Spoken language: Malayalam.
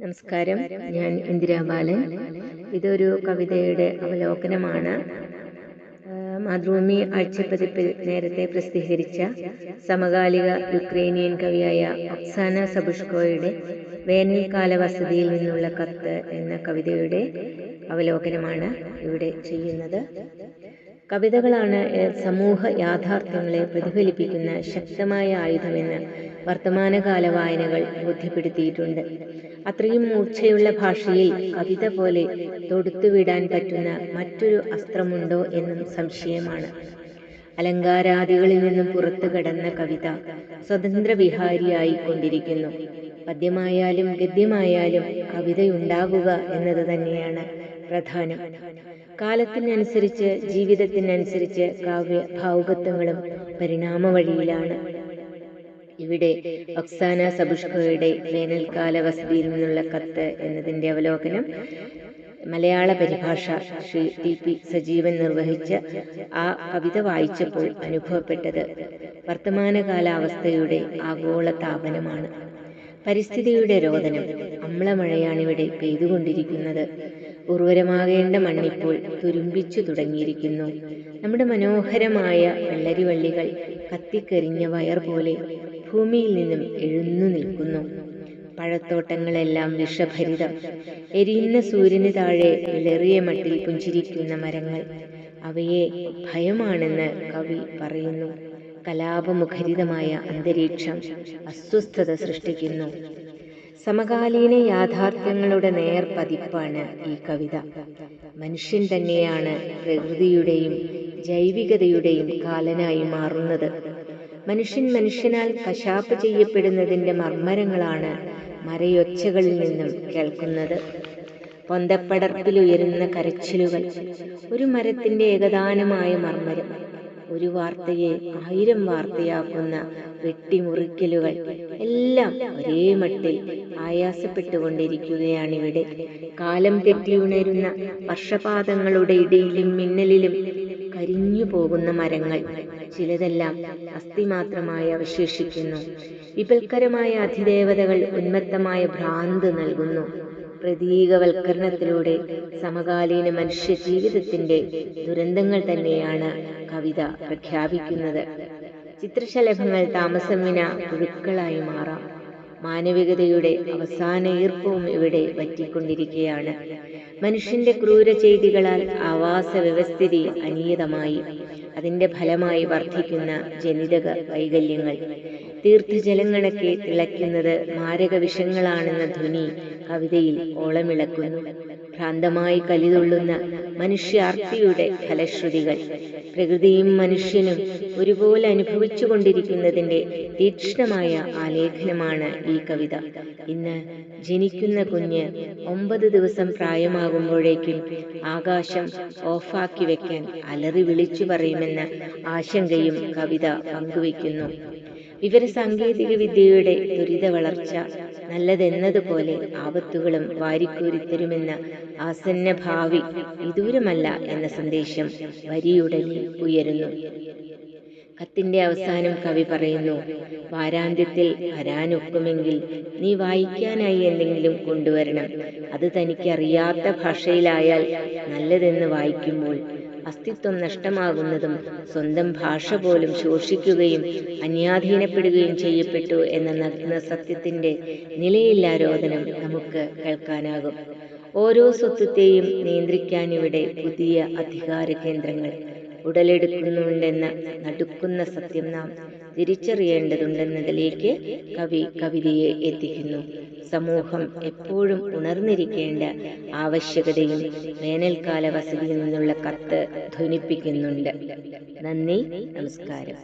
നമസ്കാരം. ഞാൻ ഇന്ദിരാ ബാലൻ. ഇതൊരു കവിതയുടെ അവലോകനമാണ്. മാതൃഭൂമി ആഴ്ചപ്പതിപ്പിൽ നേരത്തെ പ്രസിദ്ധീകരിച്ച സമകാലിക യുക്രൈനിയൻ കവിയായ ഒക്സാന സബുഷ്കോയുടെ വേനൽക്കാല വസതിയിൽ നിന്നുള്ള കത്ത് എന്ന കവിതയുടെ അവലോകനമാണ് ഇവിടെ ചെയ്യുന്നത്. കവിതകളാണ് സമൂഹ യാഥാർത്ഥ്യങ്ങളെ പ്രതിഫലിപ്പിക്കുന്ന ശക്തമായ ആയുധമെന്ന് വർത്തമാനകാല വായനകൾ ബോധ്യപ്പെടുത്തിയിട്ടുണ്ട്. അത്രയും മൂർച്ചയുള്ള ഭാഷയിൽ കവിത പോലെ തൊടുത്തുവിടാൻ പറ്റുന്ന മറ്റൊരു അസ്ത്രമുണ്ടോ എന്നും സംശയമാണ്. അലങ്കാരാദികളിൽ നിന്നും പുറത്തു കടന്ന കവിത സ്വതന്ത്ര വിഹാരിയായി കൊണ്ടിരിക്കുന്നു. പദ്യമായാലും ഗദ്യമായാലും കവിതയുണ്ടാകുക എന്നത് തന്നെയാണ് പ്രധാനം. കാലത്തിനനുസരിച്ച് ജീവിതത്തിനനുസരിച്ച് കാവ്യ ഭാവുകത്വങ്ങളും പരിണാമ വഴിയിലാണ് ഇവിടെ ഒക്സാന സബുഷ്കോയുടെ വേനൽക്കാല വസതിയിൽ നിന്നുള്ള കത്ത് എന്നതിന്റെ അവലോകനം മലയാള പരിഭാഷ ശ്രീ ടി പി സജീവൻ നിർവഹിച്ച ആ കവിത വായിച്ചപ്പോൾ അനുഭവപ്പെട്ടത് വർത്തമാനകാലാവസ്ഥയുടെ ആഗോള താപനമാണ് പരിസ്ഥിതിയുടെ രോദനം അമ്ലമഴയാണിവിടെ പെയ്തുകൊണ്ടിരിക്കുന്നത്. ഉർവരമാകേണ്ട മണ്ണിപ്പോൾ തുരുമ്പിച്ചു തുടങ്ങിയിരിക്കുന്നു. നമ്മുടെ മനോഹരമായ വെള്ളരിവള്ളികൾ കത്തിക്കരിഞ്ഞ വയർ പോലെ ഭൂമിയിൽ നിന്നും എഴുന്നു നിൽക്കുന്നു. പഴത്തോട്ടങ്ങളെല്ലാം വിഷഭരിതം. എരിയുന്ന സൂര്യന് താഴെ വിളറിയ മട്ടിൽ പുഞ്ചിരിക്കുന്ന മരങ്ങൾ. അവയെ ഭയമാണെന്ന് കവി പറയുന്നു. കലാപമുഖരിതമായ അന്തരീക്ഷം അസ്വസ്ഥത സൃഷ്ടിക്കുന്നു. സമകാലീന യാഥാർത്ഥ്യങ്ങളുടെ നേർ പതിപ്പാണ് ഈ കവിത. മനുഷ്യൻ തന്നെയാണ് പ്രകൃതിയുടെയും ജൈവികതയുടെയും കാലനായി മാറുന്നത്. മനുഷ്യൻ മനുഷ്യനാൽ കശാപ്പ് ചെയ്യപ്പെടുന്നതിന്റെ മർമ്മരങ്ങളാണ് മരയൊച്ചകളിൽ നിന്നും കേൾക്കുന്നത്. പൊന്തപ്പടർപ്പിലുയരുന്ന കരച്ചിലുകൾ ഒരു മരത്തിന്റെ ഏകദാനമായ മർമ്മരം. ഒരു വാർത്തയെ ആയിരം വാർത്തയാക്കുന്ന വെട്ടിമുറിക്കലുകൾ. എല്ലാം ഒരേ മട്ടിൽ ആയാസപ്പെട്ടുകൊണ്ടിരിക്കുകയാണിവിടെ. കാലം തെറ്റി ഉണരുന്ന വർഷപാതങ്ങളുടെ ഇടയിലും മിന്നലിലും കരിഞ്ഞു പോകുന്ന മരങ്ങൾ ചിലതെല്ലാം അസ്ഥി മാത്രമായി അവശേഷിക്കുന്നു. വിപൽക്കരമായ അധിദേവതകൾ ഉന്മത്തമായ ഭ്രാന്ത് നൽകുന്നു. പ്രതീകവൽക്കരണത്തിലൂടെ സമകാലീന മനുഷ്യ ജീവിതത്തിന്റെ ദുരന്തങ്ങൾ തന്നെയാണ് കവിത പ്രഖ്യാപിക്കുന്നത്. ചിത്രശലഭങ്ങൾ താമസം വിന പുഴുക്കളായി മാറാം. മാനവികതയുടെ അവസാന ഈർപ്പവും ഇവിടെ വറ്റിക്കൊണ്ടിരിക്കുകയാണ് മനുഷ്യന്റെ ക്രൂര ചെയ്തികളാൽ ആവാസ വ്യവസ്ഥിതി അനിയതമായി അതിന്റെ ഫലമായി വർദ്ധിക്കുന്ന ജനിതക വൈകല്യങ്ങൾ തീർത്ഥജലങ്ങണക്കെ തിളയ്ക്കുന്നത് മാരക വിഷങ്ങളാണെന്ന ധ്വനി കവിതയിൽ ഓളമിളക്കുന്നു. ഭ്രാന്തമായി കലിതുള്ളുന്ന മനുഷ്യാർത്തിയുടെ ഫലശ്രുതികൾ പ്രകൃതിയും മനുഷ്യനും ഒരുപോലെ അനുഭവിച്ചു കൊണ്ടിരിക്കുന്നതിന്റെ തീക്ഷ്ണമായ ആലേഖനമാണ് ഈ കവിത. ഇന്ന് ജനിക്കുന്ന കുഞ്ഞ് ഒമ്പത് ദിവസം പ്രായമാകുമ്പോഴേക്കും ആകാശം ഓഫാക്കി വെക്കാൻ അലറി വിളിച്ചു പറയുമെന്ന ആശങ്കയും കവിത പങ്കുവയ്ക്കുന്നു. വിവരസാങ്കേതിക വിദ്യയുടെ ദുരിത വളർച്ച നല്ലതെന്നതുപോലെ ആപത്തുകളും വാരിക്കൂരിത്തരുമെന്ന ആസന്ന ഭാവി വിദൂരമല്ല എന്ന സന്ദേശം വരിയുടനെ ഉയരുന്നു. കത്തിന്റെ അവസാനം കവി പറയുന്നു വാരാന്ത്യത്തിൽ വരാനൊക്കുമെങ്കിൽ നീ വായിക്കാനായി എന്തെങ്കിലും കൊണ്ടുവരണം. അത് തനിക്കറിയാത്ത ഭാഷയിലായാൽ നല്ലതെന്ന് വായിക്കുമ്പോൾ അസ്തിത്വം നഷ്ടമാകുന്നതും സ്വന്തം ഭാഷ പോലും ശോഷിക്കുകയും അന്യാധീനപ്പെടുകയും ചെയ്യപ്പെട്ടു എന്ന നഗ്ന സത്യത്തിന്റെ നിലയില്ലാരോധനം നമുക്ക് കേൾക്കാനാകും. ഓരോ സ്വത്വത്തെയും നിയന്ത്രിക്കാൻ ഇവിടെ പുതിയ അധികാര കേന്ദ്രങ്ങൾ ഉടലെടുക്കുന്നുണ്ടെന്ന നടുക്കുന്ന സത്യം നാം തിരിച്ചറിയേണ്ടതുണ്ടെന്നതിലേക്ക് കവി കവിതയെ എത്തിക്കുന്നു. സമൂഹം എപ്പോഴും ഉണർന്നിരിക്കേണ്ട ആവശ്യകതയും വേനൽക്കാല വസതിയിൽ നിന്നുള്ള കത്ത് ധ്വനിപ്പിക്കുന്നുണ്ട്. നന്ദി നമസ്കാരം.